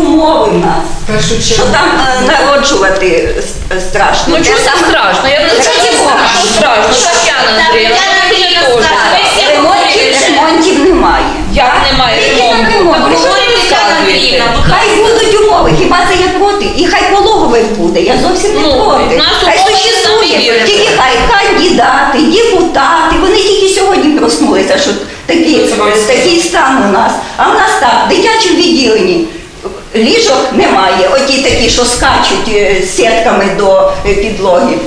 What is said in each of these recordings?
умови в нас. Що там е, народжувати с- страшно. Ну Те чого це саме- страшно? Я не чого? що страшно. Тетяна Андріївна, теж. Ремонтів, ремонтів немає. Як немає ремонту? ремонти? Так Що говорите, ви Тетяна сказуєте. Андріївна, будь Хай будуть умови, хіба це я проти? І хай пологовий буде, я зовсім не Ну, проти. в нас Хай умови существує, самі тільки хай кандидати, депутати, вони тільки сьогодні проснулися, що такі, такий стан у нас. А в нас так, в дитячому відділенні ліжок немає, оті такі, що скачуть е, сітками до е, підлоги.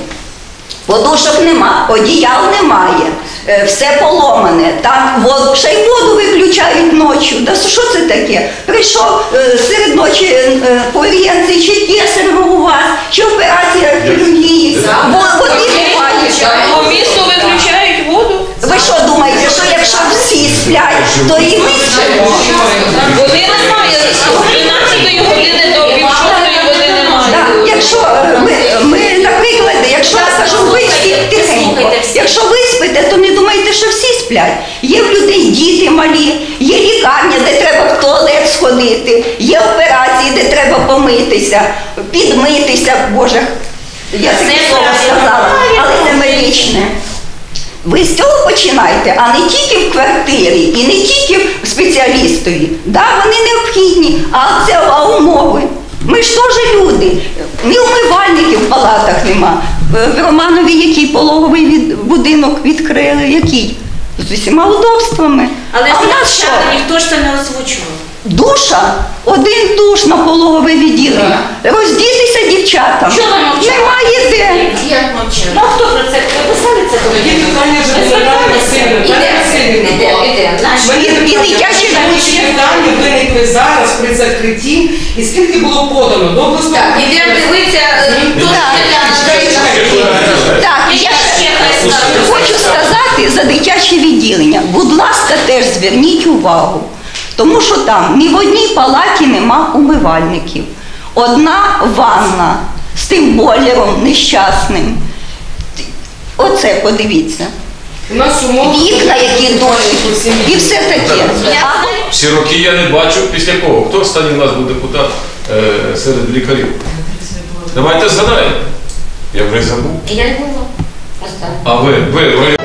Подушок нема, одіял немає, е, все поломане. Там вод, ще й воду виключають ночі. Да що це таке? Прийшов серед ночі порієнці, чи кесарево у вас, чи операція хірургії. Во- Води немає. По місту виключають воду. Ви що думаєте, що якщо всі сплять, то і ми спимо? Води немає. Якщо ми, ми, наприклад, якщо я кажу, ви тихенько, якщо ви спите, то не думайте, що всі сплять. Є в людей діти малі, є лікарня, де треба в туалет сходити, є операції, де треба помитися, підмитися, Боже, я таке слово сказала, але це медичне. Ви з цього починайте, а не тільки в квартирі і не тільки в спеціалістові. Да, вони необхідні, а це а умови. Ми ж теж люди. Ні умивальників в палатах нема. Е, В Романові який пологовий від, будинок відкрили, який? З усіма удобствами. Але а в нас що? ніхто ж це не озвучував. Душа, один душ на пологове відділення. Роздітися дівчатам. Що ви мовчали? Немає де. Як мовчали? Ну хто про це? Ви писали це Тоді питання вже Ви і скільки було подано до обласного? Так, ідемо дивитися, хто ж Так. Я. Хочу сказати за дитяче відділення. Будь ласка, теж зверніть увагу. Тому що там ні в одній палаті нема умивальників. Одна ванна з тим бойлером нещасним. Оце подивіться. У нас умови... Вікна, які дощать, і все таке. Всі роки я не бачу після кого. Хто останній у нас був депутат е, серед лікарів? Давайте згадаємо. Я вже забув. Я не була. А ви, ви, ви.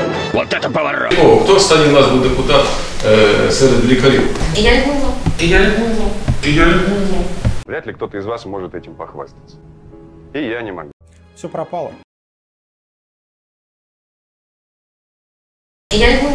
Кого? Хто останній у нас був депутат е, серед лікарів? Я не була. І я не був. І я не був. Вряд ли кто-то из вас может этим похвастаться. И я не могу. Все пропало. Я не була. Просто. А